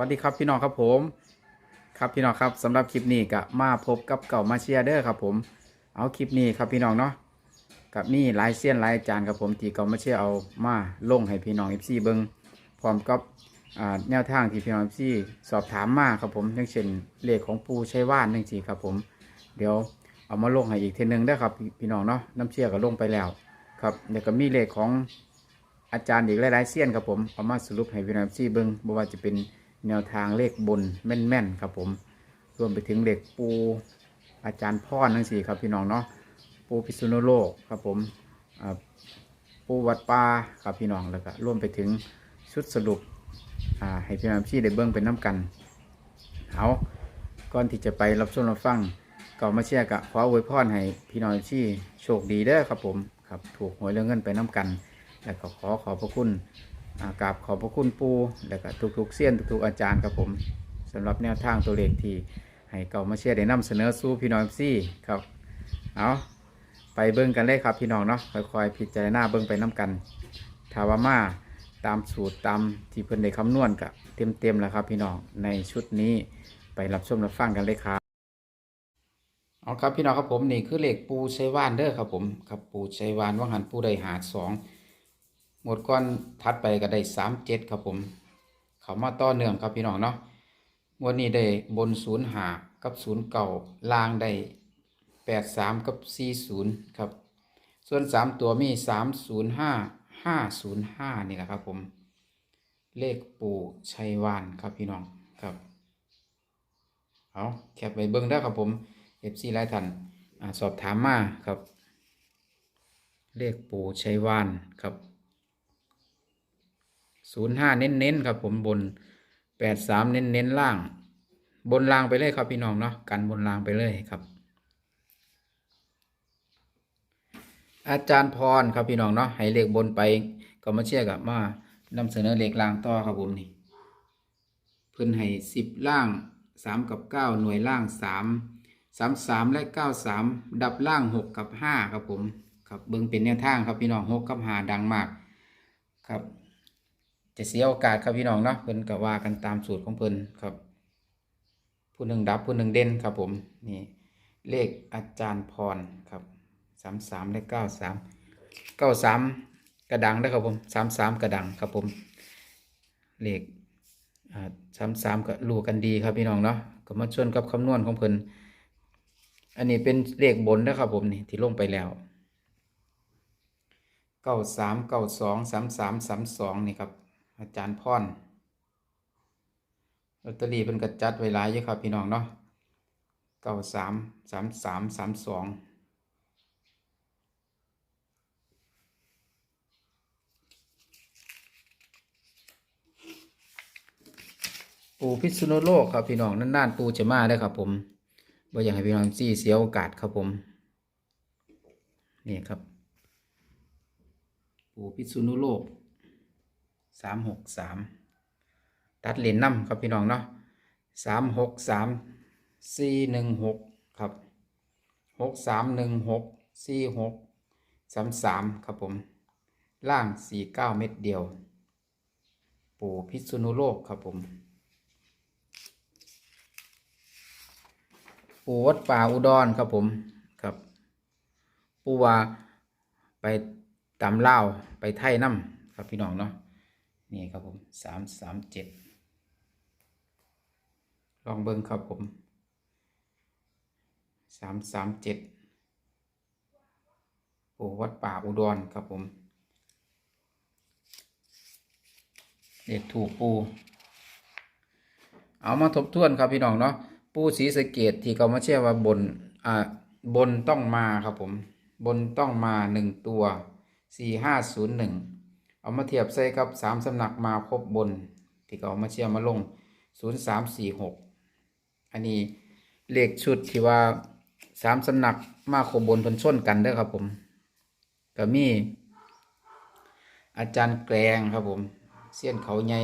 สวัสดีครับพี่น้องครับผม ครับพี่น้องครับสำหรับคลิปนี้ก็มาพบกับเก่ามาเชียร์เด้อครับผม เอาคลิปนี้ครับพี่น้องเนาะกับนี่ลายเสี้ยนลายจารย์ครับผมที่เก่ามาเชียร์เอามาลงให้พี่น้องเอฟซีเบิงพร้อมกับแนวทางที่พี่น้องเอฟซีสอบถามมาครับผมอย่างเช่นเลขของปูใชัยว่านนั่นสิครับผม เดี๋ยวเอามาลงให้อีกเทนึงได้ครับพี่น้องเนาะน้ำเชียร์ก็ลงไปแล้วครับเดี๋ยวก็มีเลขของอาจารย์อีกหลายๆเสี้ยนครับผมเอามาสรุปให้พี่น้องเอฟซีเบิงบ่ว่าจะเป็น แนวทางเลขบนแม่นๆครับผมรวมไปถึงเลขปูอาจารย์พ่อนั่งสี่ครับพี่น้องเนาะปูพิษณุโลกครับผมปูวัดป่าครับพี่น้องแล้วก็รวมไปถึงชุดสรุปให้พี่น้องพี่ได้เบิ้งเป็นน้ำกันเอาก่อนที่จะไปรับชมรับฟังก็มาเชียร์กะขออวยพรให้พี่น้องที่โชคดีเด้อครับผมครับถูกหวยเรื่องเงินไปน้ำกัน แล้วก็ขอขอบพระคุณ กราบขอบพระคุณปูและก็ทุกๆเสี้ยนทุกๆอาจารย์ครับผมสำหรับแนวทางตัวเลขที่ให้เก่ามาเชียร์ได้นำเสนอสู่พี่น้องซี่ครับเอาไปเบิ่งกันเลยครับพี่น้องเนาะค่อยๆพิจารณาเบิ่งไปน้กันถาวามาตามสูตรตามที่เพิ่นได้คำนวณกับเต็มๆแล้วครับพี่น้องในชุดนี้ไปรับชมรับฟังกันเลยครับเอาครับพี่น้องครับผมนี่คือเลขปูชัยวานเด้อครับผมครับปูชัยวานว่างหันปูได้หาสอง หมดก้อนทัดไปก็ได้สามเจ็ดครับผม เขามาต่อเนื่องครับพี่น้องเนาะงวดนี้ได้บนศูนย์หากับศูนย์เก่าล่างได้แปดสามกับสี่ศูนย์ครับ ส่วนสามตัวมีสามศูนย์ห้าห้าศูนย์ห้านี่แหละครับผม เลขปู่ชัยวานครับพี่น้องครับ เอาแคปไปเบิ้งได้ครับผมเอฟซีหลท่านอสอบถามมาครับ เลขปู่ชัยวานครับ ศูนย์ห้าเน้นเน้นๆครับผมบนแปดสามเน้นเน้นๆล่าง บนล่างไปเลยครับพี่น้องเนาะกันบนล่างไปเลยครับ อาจารย์พรครับพี่น้องเนาะให้เลขบนไปก็มาเชื่อกับมานำเสนอเลขล่างต่อครับผมนี่เพิ่นให้สิบล่างสามกับเก้าหน่วยล่างสามสามสามและเก้าสามดับล่างหกกับห้าครับผมครับเบิ่งเป็นแนวทางครับพี่น้องหกกับห้าดังมากครับ จะเสียโอกาสครับพี่น้องเนาะเพิ่นก็ว่ากันตามสูตรของเพิ่นครับ ผู้หนึ่งดับผู้หนึ่งเด่นครับผมนี่เลขอาจารย์พรครับสามสามและเก้าสามเก้าสามกระดังนะครับผมสามสามกระดังครับผมเลขสามสามก็รู้กันดีครับพี่น้องเนาะก็มาชวนกับคำนวณของเพิ่นอันนี้เป็นเลขบนนะครับผมนี่ที่ลงไปแล้วเก้าสามเก้าสองสามสามสามสองนี่ครับ อาจารย์พรลอตเตอรี่เป็นกระจัดไว้หลายเยอะครับพี่น้องเนาะเก้าสามสามสามสามสองปูพิษณุโลกครับพี่น้องนานๆปูจะมาได้ครับ ผมว่าอยากให้พี่น้องจี้เสียโอกาสครับผม นี่ครับ ปูพิษณุโลก สามหกสามตัดเหรียญน้ำครับพี่น้องเนาะสามหกสามสี่หนึ่งหกครับหกสามหนึ่งหกสี่หกสามสามครับผม ล่างสี่เก้าเม็ดเดียว ปู่พิษณุโลกครับผม ปู่วัดป่าอุดรครับผมครับ ปู่ว่าไปตำเล่าไปไทยน้ำครับพี่น้องเนาะ นี่ครับผมสามสามเจ็ดลองเบิ้งครับผมสามสามเจ็ดโอ้วัดป่าอุดรครับผมเด็กถูกปูเอามาทบทวนครับพี่น้องเนาะปูสีสะเกตที่เขามาเชื่อว่าบนอ่าบนต้องมาครับผม บนต้องมาหนึ่งตัวสี่ห้าศูนย์หนึ่ง เอามาเทียบใส่กับสามสำนักมาคบบน ที่เขาเอามาเชื่อมาลงศูนย์สามสี่หกอันนี้เลขชุดที่ว่าสามสำนักมาคบบนเพิ่นชนกันเด้อครับผมก็มี อาจารย์แกลงครับผม เสี้ยนเขาใหญ่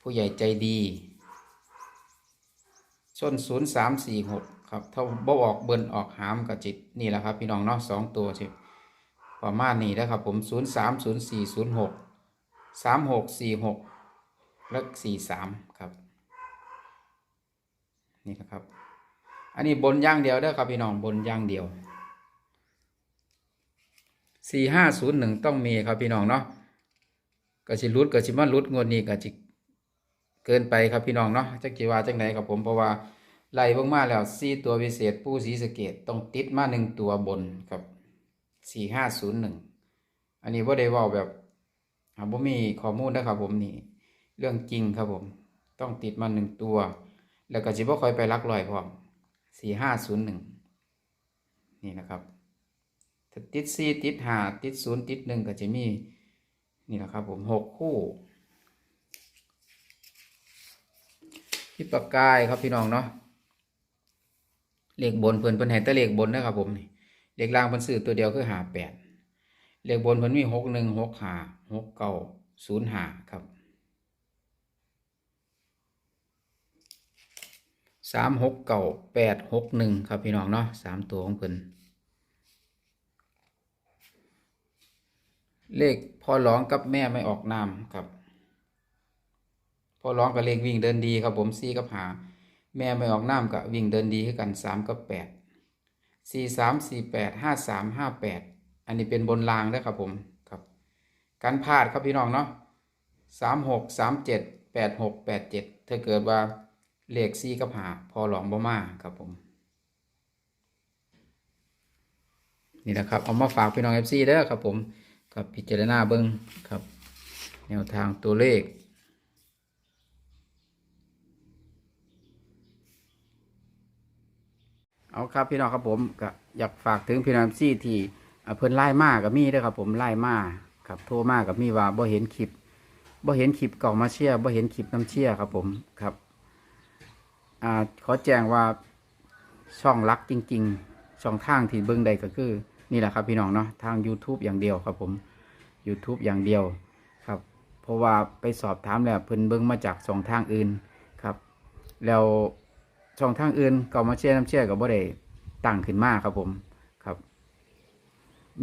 ผู้ใหญ่ใจดีชนศูนย์สามสี่หกครับ ถ้าบ่ออกเบิ้นออกหามกับจิตนี่แหละครับ พี่น้องเนาะสองตัวสิ ประมาณนี้นะครับผม 0 3 0 4 0 6 3 6 4 6 แล้วสี่สามครับ นี่นะครับ อันนี้บนย่างเดียวเด้อครับพี่น้องบนย่างเดียวสี่ห้าศูนย์หนึ่งต้องมีครับพี่น้องเนาะก็สิรุดก็สิมารุดงวดนี้ก็จิเกินไปครับพี่น้องเนาะจักจีว่าจังไหนครับผมเพราะว่าไล่เบิ่งมาแล้วสี่ตัวพิเศษปูสีสะเกตต้องติดมาหนึ่งตัวบนครับ สี่ห้าศูนย์หนึ่งอันนี้ว่าได้ว่าแบบอ่าบ่มีข้อมูลนะครับผมนี่ เรื่องจริงครับผม ต้องติดมาหนึ่งตัว แล้วก็จิบ่ค่อยไปลักลอยพร้อมสี่ห้าศูนย์หนึ่งนี่นะครับถ้าติดสี่ติดห้าติดศูนย์ติดหนึ่งก็จะมีนี่แหละครับผมหกคู่ที่ปากกายครับพี่น้องเนาะเลขบนเพิ่อนเพิ่อนให้แต่เลขบนนะครับผมนี่ เลขล่างเพิ่นซื้อตัวเดียวคือหาแปดเลขบนเพิ่นมีหกหนึ่งหกหาหกเก้าศูนย์หาครับสามหกเก่าแปดหกหนึ่งครับพี่น้องเนาะสามตัวของเพิ่นเลขพ่อร้องกับแม่ไม่ออกนามครับพ่อร้องกับเลขวิ่งเดินดีครับผมสี่กับหา แม่ไม่ออกนามกับวิ่งเดินดีคือกันสามกับแปด สี่สามสี่แปดห้าสามห้าแปดอันนี้เป็นบนรางนะครับผมครับการพลาดครับพี่น้องเนาะสามหกสามเจ็ดแปดหกแปดเจ็ดถ้าเกิดว่าเลขซี่กับหาพอหลองบ่มาครับผม นี่แหละครับเอามาฝากพี่น้องเอฟซีเด้อครับผมกับพิจารณาเบิ้งครับ แนวทางตัวเลข เอาครับพี่น้องครับผมก็อยากฝากถึงพี่น้องซีที่เพิ่นไล่มากับมีเด้อครับผมไล่มาครับโทรมากกับมี่ว่าบ่เห็นคลิปบ่เห็นคลิปเก่ามาเชียร์บ่เห็นคลิปน้ำเชียครับผมครับอ่าขอแจ้งว่าช่องรักจริง ๆ ช่องทางที่เบิ้งใดก็คือนี่แหละครับพี่น้องเนาะทาง YouTube อย่างเดียวครับผม YouTube อย่างเดียวครับ เพราะว่าไปสอบถามแล้วเพิ่นเบิ้งมาจากช่องทางอื่นครับ แล้ว ช่องทางอื่นก็มาเชื่อน้ำเชื่อกับบ่ได้ตั้งขึ้นมาครับผมครับ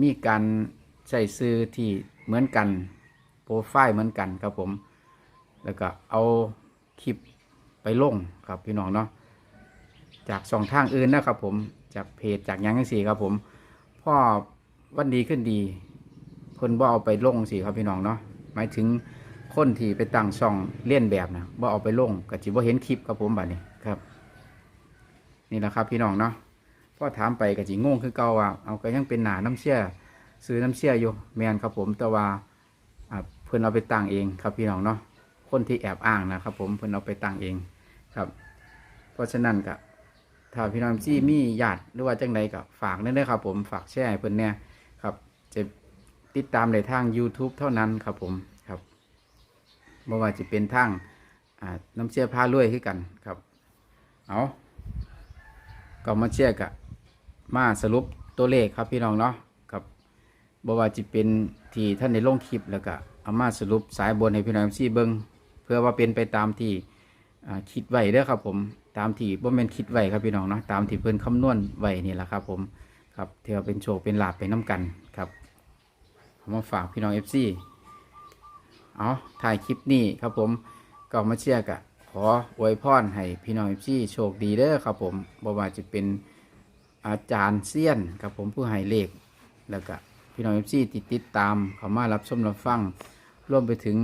มีการใช้ซื้อที่เหมือนกันโปรไฟล์เหมือนกันครับผม แล้วก็เอาคลิปไปลงครับพี่น้องเนาะจากสองทางอื่นนะครับผมจากเพจจากยังสี่ครับผมพ่อวันดีขึ้นดีเพิ่นบ่เอาไปลงสิครับพี่น้องเนาะหมายถึงคนที่ไปตั้งช่องเลียนแบบนะบ่เอาไปลงก็จิบ่เห็นคลิปครับผมบัดนี้ครับ นี่แหละครับพี่น้องเนาะพ่อถามไปก็จิงงคือเก่าว่าเอาก็ยังเป็นหนาน้ำเชื่อซื้อน้ำเชื่ออยู่แมนครับผมแต่ว่าเพิ่นเอาไปตั้งเองครับพี่น้องเนาะคนที่แอบอ้างนะครับ ผมเพิ่นเอาไปตั้งเองครับ เพราะฉะนั้นก็ถ้าพี่น้องที่มีญาติหรือว่าจังใดก็ฝากนั่นด้วยครับ ผมฝากแชร์เพิ่นเนี่ยครับ จะติดตามในทาง YouTube เท่านั้นครับผมครับบ่ว่าจะเป็นทางน้ำเชื่อผ้ารวยขึ้นกันครับ เอา ก็มาเชื่อกับมาสรุปตัวเลขครับพี่น้องเนาะครับบ่ว่าจะเป็นที่ท่านในลงคลิปแล้วก็เอามาสรุปสายบนให้พี่น้องที่เบิงเพื่อว่าเป็นไปตามที่คิดไว้เด้อครับผมตามที่บ่แม่นคิดไว้ครับพี่น้องเนาะตามที่เพิ่นคำนวณไว้นี่แหละครับผมครับเทวเป็นโชคเป็นลาบไปน้กันครับเอามาฝากพี่น้อง FC เอาถ่ายคลิปนี้ครับผมก็มาเชียร์กะข ออวยพรให้พี่น้อง FC โชคดีเด้อครับผมบ่ว่าจะเป็นอาจารย์เซียนครับผมผู้ให้เลขแล้วก็พี่น้อง FC ติดติดตามเขามารับชมรับฟังร่วมไปถึง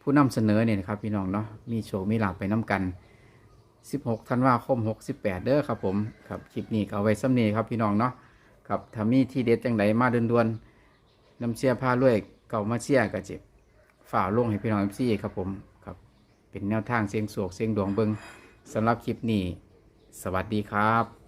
ผู้นำเสนอเนี่ยนะครับพี่น้องเนาะมีโชว์มีหลากไปน้ำกัน 16ธันวาคม 68 เด้อครับผมครับคลิปนี้ก็เอาไว้ซ้ำนี้ครับพี่น้องเนาะครับถ้ามีที่เด็ดจังไดมาด่วนๆน้ำเชียร์ผ้าลวยเก่ามาเชียร์ก็เจ็บฝ่าลงให้พี่น้องเอฟซีครับผม เป็นแนวทางเสียงสวกเสียงดวงเบิงสำหรับคลิปนี้ สวัสดีครับ